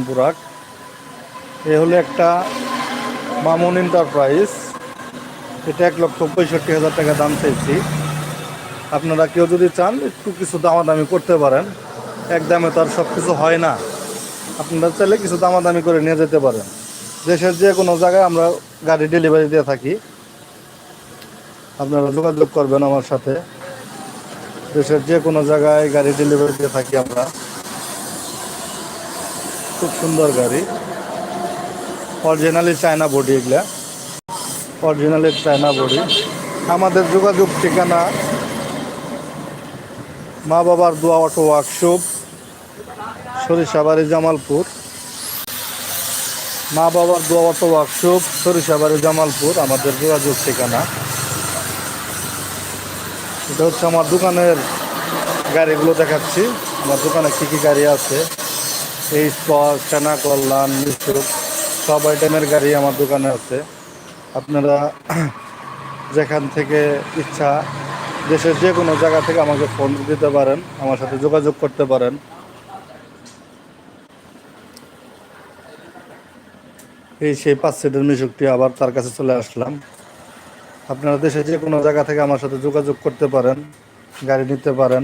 বুরাক। এ হলো একটা মামুন এন্টারপ্রাইজ এটা এক লক্ষ পঁয়ষট্টি হাজার টাকা দাম চাইছি। আপনারা কেউ যদি চান, একটু কিছু দামাদামি করতে পারেন। এক দামে তো আর সব কিছু হয় না। আপনারা চাইলে কিছু দামাদামি করে নিয়ে যেতে পারেন। দেশের যে কোনো জায়গায় আমরা গাড়ি ডেলিভারি দিয়ে থাকি। আপনারা যোগাযোগ করবেন আমার সাথে। দেশের যে কোনো জায়গায় গাড়ি ডেলিভারি দিয়ে থাকি আমরা। খুব সুন্দর গাড়ি। অরিজিনালি চায়না বডি এগুলা। অরিজিনালি চায়না বডি আমাদের যোগাযোগ ঠিকানা মা বাবার দোয়া অটো ওয়ার্কশপ সরিষাবাড়ি জামালপুর। মা বাবার দোয়া অটো ওয়ার্কশপ সরিষাবাড়ি জামালপুর, আমাদের যোগাযোগ ঠিকানা। এটা হচ্ছে আমার দোকানের গাড়িগুলো দেখাচ্ছি। আমার দোকানে কী কী গাড়ি আছে? এই স্পট সেনা কল্যাণ মিশুক সব আইটেমের গাড়ি আমার দোকানে আছে। আপনারা যেখান থেকে ইচ্ছা, দেশের যে কোনো জায়গা থেকে আমাকে ফোন দিতে পারেন, আমার সাথে যোগাযোগ করতে পারেন। এই সেই পাঁচ সিটের মিশুকটি আবার তার কাছে চলে আসলাম। আপনারা দেশের যে কোনো জায়গা থেকে আমার সাথে যোগাযোগ করতে পারেন, গাড়ি নিতে পারেন,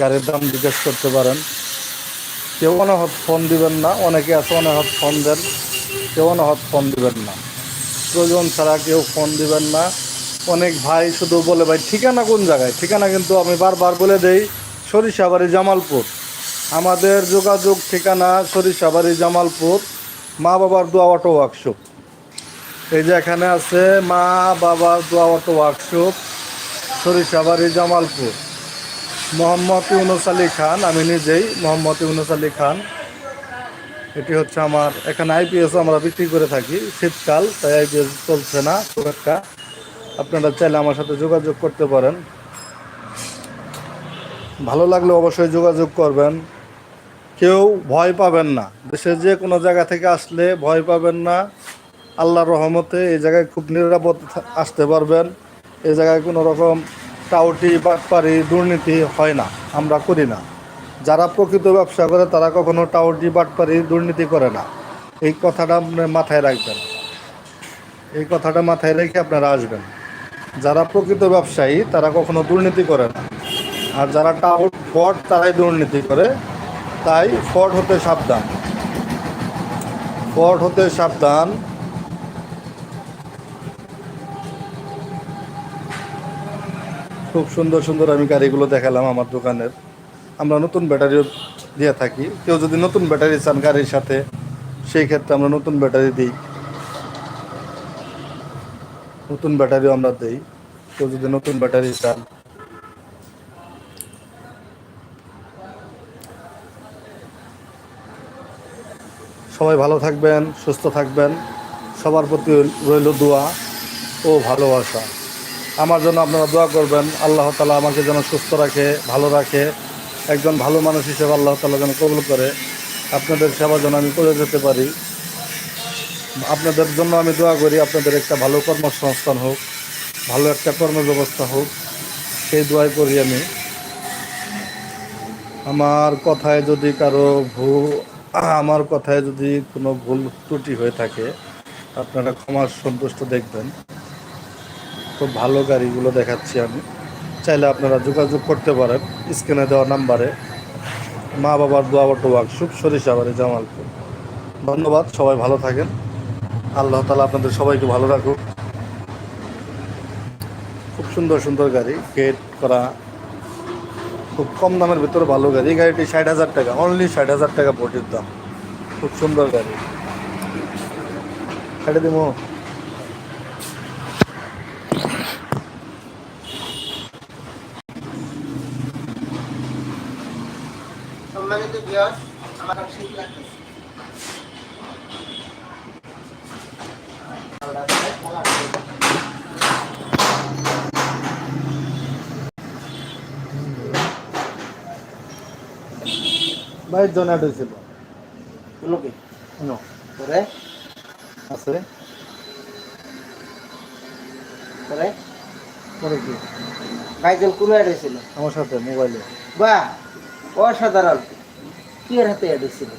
গাড়ির দাম জিজ্ঞেস করতে পারেন। কেউ অনাহত ফোন দিবেন না, অনেকে আছে অনাহত ফোন দেন, কেউ অনাহত ফোন দিবেন না। প্রয়োজন ছাড়া কেউ ফোন দিবেন না। অনেক ভাই শুধু বলে, ভাই, ঠিকানা কোন জায়গায়? ঠিকানা কিন্তু আমি বারবার বলে দেই, সরিষাবাড়ি জামালপুর। আমাদের যোগাযোগ ঠিকানা সরিষাবাড়ি জামালপুর, মা বাবার দোয়া অটো ওয়ার্কশপ এই যে এখানে আছে মা বাবার দোয়া অটো ওয়ার্কশপ সরিষাবাড়ি জামালপুর। মোহাম্মদ ইউনুস আলী খান, আমি নিজেই মোহাম্মদ ইউনুস আলী খান। এটি হচ্ছে আমার, এখানে আইপিএস আমরা বিক্রি করে থাকি, শীতকাল, তাই আইপিএস চলছে না, খুব একটা। আপনারা চাইলে আমার সাথে যোগাযোগ করতে পারেন। ভালো লাগলে অবশ্যই যোগাযোগ করবেন। কেউ ভয় পাবেন না। দেশের যে কোনো জায়গা থেকে আসলে ভয় পাবেন না। আল্লাহর রহমতে এই জায়গায় খুব নিরাপদ আসতে পারবেন। এই জায়গায় কোনো রকম টাউটি বাটপারি দুর্নীতি হয় না, আমরা করি না। যারা প্রকৃত ব্যবসা করে, তারা কখনো টাউটি বাটপারি দুর্নীতি করে না। এই কথাটা মাথায় রাখবেন। এই কথাটা মাথায় রেখে আপনারা আসবেন। যারা প্রকৃত ব্যবসায়ী, তারা কখনো দুর্নীতি করে না। আর যারা টাউট ফট তারাই দুর্নীতি করে। তাই ফট হতে সাবধান। ফট হতে সাবধান। খুব সুন্দর সুন্দর আমি গাড়িগুলো দেখালাম আমার দোকানের। আমরা নতুন ব্যাটারিও দিয়ে থাকি। কেউ যদি নতুন ব্যাটারি চান গাড়ির সাথে, সেই ক্ষেত্রে আমরা নতুন ব্যাটারি দিই। নতুন ব্যাটারিও আমরা দিই। কেউ যদি নতুন ব্যাটারি চান। সবাই ভালো থাকবেন, সুস্থ থাকবেন। সবার প্রতি রইল দোয়া ও ভালোবাসা। আমার জন্য আপনারা দোয়া করবেন। আল্লাহ তালা আমাকে যেন সুস্থ রাখে, ভালো রাখে। একজন ভালো মানুষ হিসেবে আল্লাহ তালা যেন কবুল করে। আপনাদের সেবা যেন আমি করে যেতে পারি। আপনাদের জন্য আমি দোয়া করি, আপনাদের একটা ভালো কর্মসংস্থান হোক, ভালো একটা কর্মব্যবস্থা হোক। সেই দোয়াই করি আমি। আমার কথায় যদি কারও ভুল, আমার কথায় যদি কোনো ভুল ত্রুটি হয়ে থাকে, আপনারা ক্ষমার সন্তুষ্ট দেখবেন। খুব ভালো গাড়িগুলো দেখাচ্ছি আমি। চাইলে আপনারা যোগাযোগ করতে পারেন স্ক্রিনে দেওয়া নাম্বারে। মা বাবার দোয়া অটো ওয়ার্কশপ সরিষাবাড়ি জামালপুর। ধন্যবাদ, সবাই ভালো থাকেন। আল্লাহ তালা আপনাদের সবাইকে ভালো রাখুক। খুব সুন্দর সুন্দর গাড়ি গেট করা। খুব কম দামের ভিতরে ভালো গাড়ি। এই গাড়িটি ষাট হাজার টাকা অনলি ষাট হাজার টাকা বটির দাম। খুব সুন্দর গাড়ি। ছেড়ে দিব? সম্মানিত বিয়স আমার শীত লাগতেছে বাইশ জন অ্যাড হয়েছিল। লোকে নো, করে আছে। করে পরে কি? বাইজন কোন অ্যাড হয়েছিল আমার সাথে মোবাইলে বাহ অসাধারণ। কি এর হাতে অ্যাড হয়েছিল